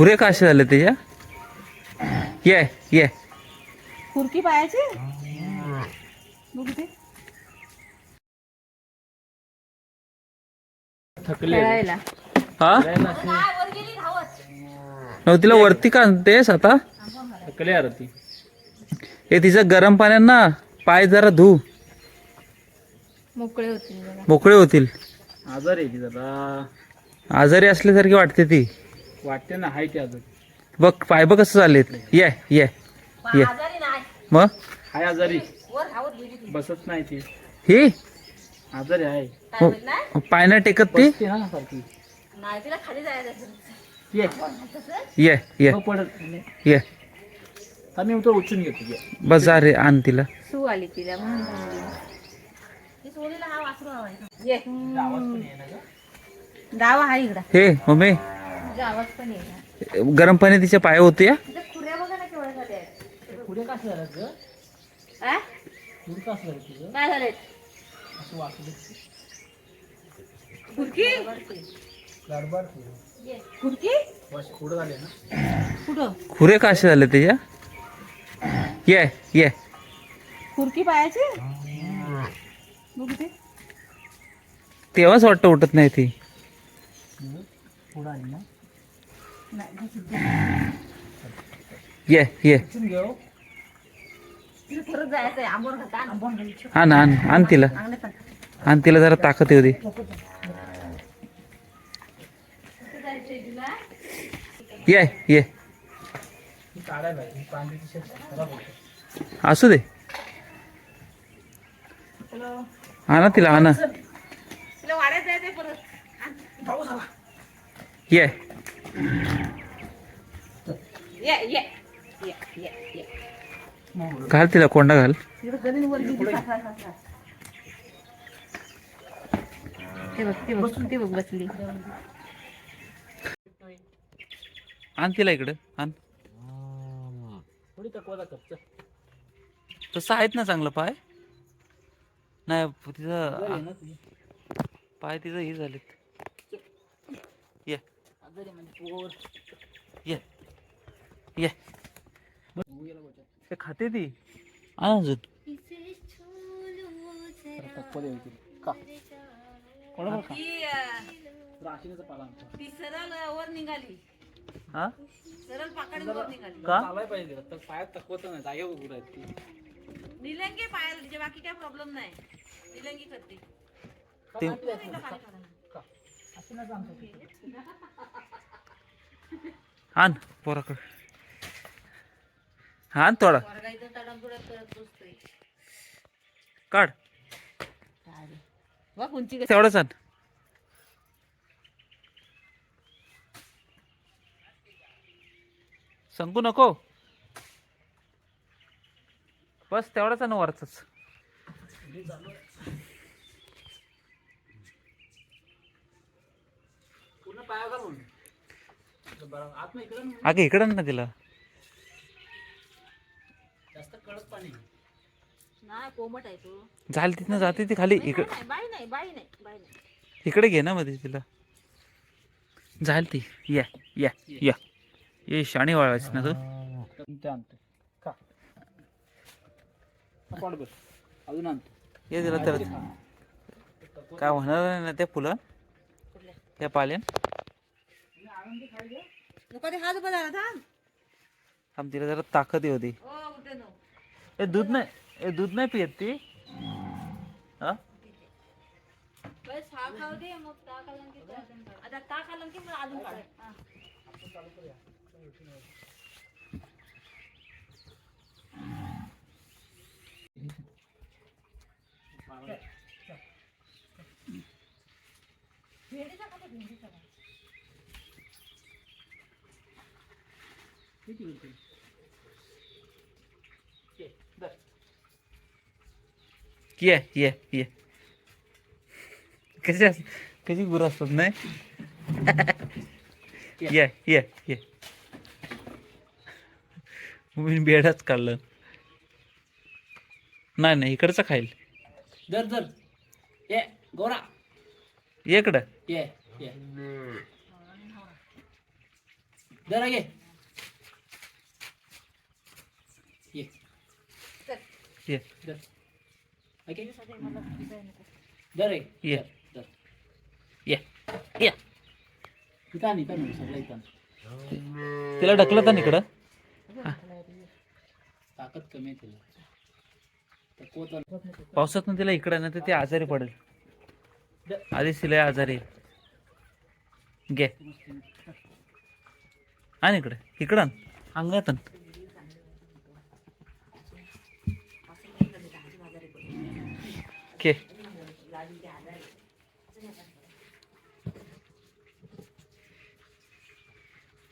खुरे का असे झाले त्याच्या ये ये. खुरकी पायाची? बघू ते थकले खेळायला. हा? न तिला वरती का आणतेस आता? थकले ती. हे तिचं गरम पाण्यात ना पाय जरा धू. मोकळे होतील मोकळे होतील. आजार आहे ती जरा. आजारी असल्यासारखी वाटते ती. वाटते ना हाय ती आजार बघ पाय बघ कसं चाललेत. ये ये ये. मग? हाय आजारी. बसत नाही ती. ही? आजारी आहे. मग पाय नाही टेकत ती? बसते ना सारखी. ये. ये ये. हो, पडत ये. आम्ही तो उचलून घेतो ये. बस जा रे आण तिला. सू आली तिला म्हणून. ये. हा इकडा. हे मम्मी. गरम पाणी तिच्या पाय होते या आहेत. पुढे कसं झालं खुरे का असे त्याच्या ये. ये खुरकी पायाची? तेव्हाच वाटतं उठत नाही ती. पुढे आली ना? ये ये. आंबोर खाता आण तिला. आण तिला जरा ताकद येऊ दे. ये ये. ही ही असू दे तिला आणा तिला ये ये ये. घाल तिला कोंडा घाल. आण तिला इकडं आण. तसं आहेत ना चांगलं पाय. नाही तिचं आहे ना ती पाय तिचं हे झालेत ये आजारी म्हणजे पोर ये. ये. ते खाते ती? आण अजून. तकवा द्यायची का कोणा का राशीचा पाला आमचा ती सरळ वर निघाली हा? सरळ पाकडी वर निघाली का? चालाय पाहिजे तर पायात तकवत नाही उभं राहत निलंगी पायाला तिच्या बाकी काय प्रॉब्लेम नाही. निलंगी करते. ते का असं नाही सांगतो आण पोराकड. आण थोडा. काढ. वा उंची कशी. तेवढंच आण. संकू नको. बस तेवढाच आण वरचाच. पूर्ण पाया घालून बरं आत नाही इकडं अगे इकडं ना तिला जास्त कडक पाणी नाही कोमट आहे तो. झाली तिथनं जाते ती खाली. इकडे नाही बाई नाही बाई नाही बाई नाही. इकडे घे ना मध्ये तिला. झाली ती. या या या. ये शाणी वाळायची ना तू. ते आणतो. का पड बस अजून आणतो. ये तिला तर काय होणार नाही ना त्या फुलं? त्या पाल्यान? हात बघा थांब. थांब तिला जरा ताकद हो उठे नो ए दूध नाही ए दूध नाही पियत ती. हा? बस हा खाऊ दे मग ताक आलं की अजून काढ. आता ताक आलं की मग अजून काढ. हा. ये ये ये कशी अस कशी गुरं असतात नाही? ये ये ये. मी बेडाच काढलं नाही नाही इकडचं खाईल. जर जर ये गोरा. ये इकडं. ये ये. जरा घे ये ये धर. ओके धर रे. ये. धर. ये ये इथं आण, इथं आण, सगळं इथं आण. तिला ढकलत इकडं ताकद कमी आहे तिला. पावसात ना तिला इकडं ना तर ती आजारी पडेल आधीच तिला आजारी. घे आण इकडे इकडं आण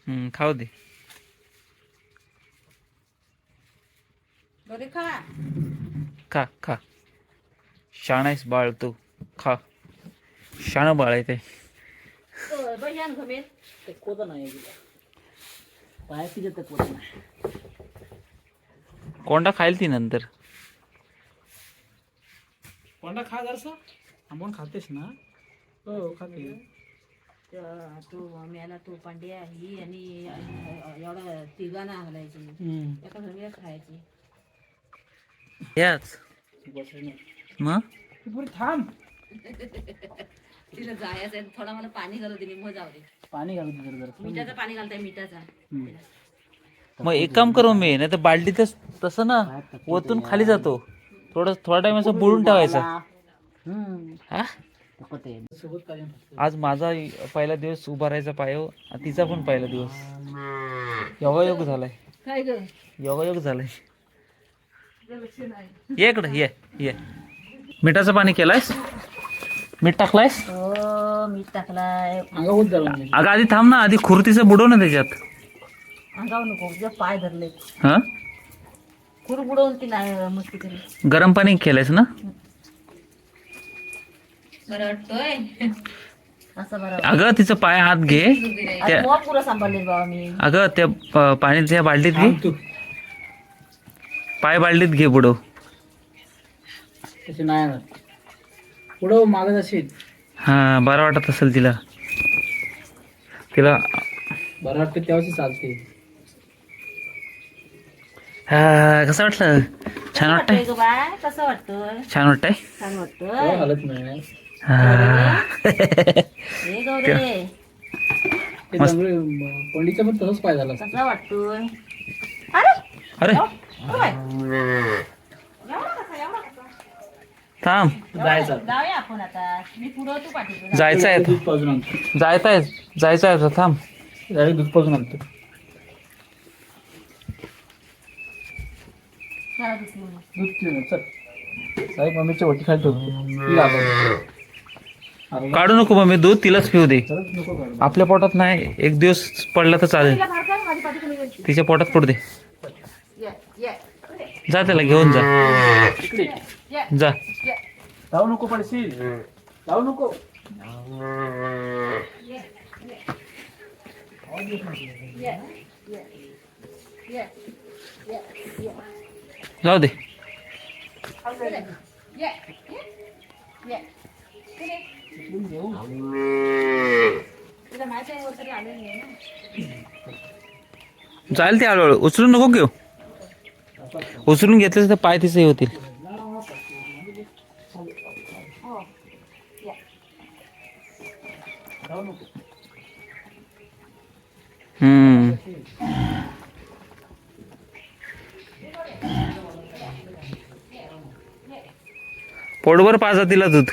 हम्म, खाऊ दे. खा. खा खा. शाणायस बाळ तू. खा. शाण बाळ आहे ते. कोंडा खाईल ती नंतर. कोंडा खा जरसा. आंबून खातेस ना. हो खाते. तू मेला तू पांड्या ही आणि एवढा तिघांना घालायची. एका घरी खायची. याच. मग तू पुढे थांब. तिला जायचं आहे थोडा मला पाणी घालू दे मग जाऊ दे. पाणी घालू दे जरा जरा. मिठाचं पाणी घालताय मिठाचा. मग एक काम करू मी नाही तर बालडीतच तसं ना ओतून खाली जातो. थोडं थोडा टाइम असं बुडून ठेवायचं. हा? आज माझा पहिला दिवस उभा राहायचा पायो आणि तिचा पण पहिला दिवस. योगायोग झालाय. काय ग? योगायोग झालाय. ये इकडं ये ये. मिठाचं पाणी केलायस? मीठ टाकलायस? हो मीठ टाकलाय. अगं आधी थांब ना आधी खुर्तीचं बुडव ना त्याच्यात. अंगाव नको जे पाय धरले हा? ती मस्ती गरम पाणी केलंयस ना? बरं वाटतोय. असं बरं अगं तिचं पाय हात घे. त्या मग पुरं सांभाळले बाबा मी. अगं त्या प- पाण्याच्या बालडीत घे. तू. पाय बालडीत घे बुडव तसे नाही येणार पुढं मागत असेल. हा बरं वाटत असेल तिला. तिला बरं वाटतं तेव्हाच चालते. हा, कसं वाटलं? छान वाटतंय? कसं छान वाटतंय? छान तेव्हा वाटतंय हलत नाही हा. हे गौरे पंडितचा पण तसंच पाय झाला कसा वाटतोय? अरे! अरे! ओ बाय. एवढा कसा एवढा कसा? थांब. जायचं. जाऊया आपण आता. मी पुढं तू पाठवतो. जायचं आहे दूध पाजून आणतो. जायचं आहे जायचं आहे आता, थांब. डायरेक्ट दूध पाजून आणतो. साहेब मम्मीच्या वटी खाली ठेवतो काढू नको मग मी दूध तिलाच पिऊ दे. खरंच नको काढू. आपल्या पोटात नाही. एक दिवस पडला तर चालेल. तिच्या पोटात पडू दे. ये, ये, जा त्याला घेऊन जा. जाऊ नको पडशील. जाऊ नको. ये, ये, ये. जाऊ दे. चालेल ते हळूहळू. उचलून नको घेऊ. उचलून घेतलं तर पाय तिचे होतील. हम्म. पोटभर पाजा तिला दूध